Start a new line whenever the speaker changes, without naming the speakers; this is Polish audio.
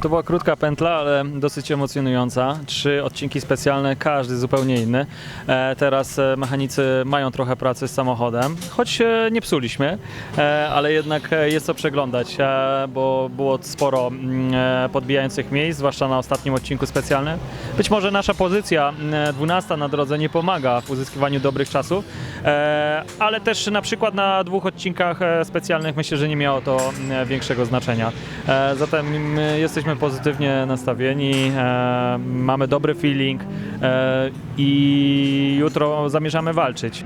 To była krótka pętla, ale dosyć emocjonująca. Trzy odcinki specjalne, każdy zupełnie inny. E, teraz e, mechanicy mają trochę pracy z samochodem, choć e, nie psuliśmy, ale jednak jest co przeglądać, bo było sporo mm, podbijających miejsc, zwłaszcza na ostatnim odcinku specjalnym. Być może nasza pozycja mm, 12 na drodze nie pomaga w uzyskiwaniu dobrych czasów, ale też na przykład na dwóch odcinkach specjalnych myślę, że nie miało to mm, większego znaczenia. Zatem my jesteśmy pozytywnie nastawieni, e, mamy dobry feeling e, i jutro zamierzamy walczyć.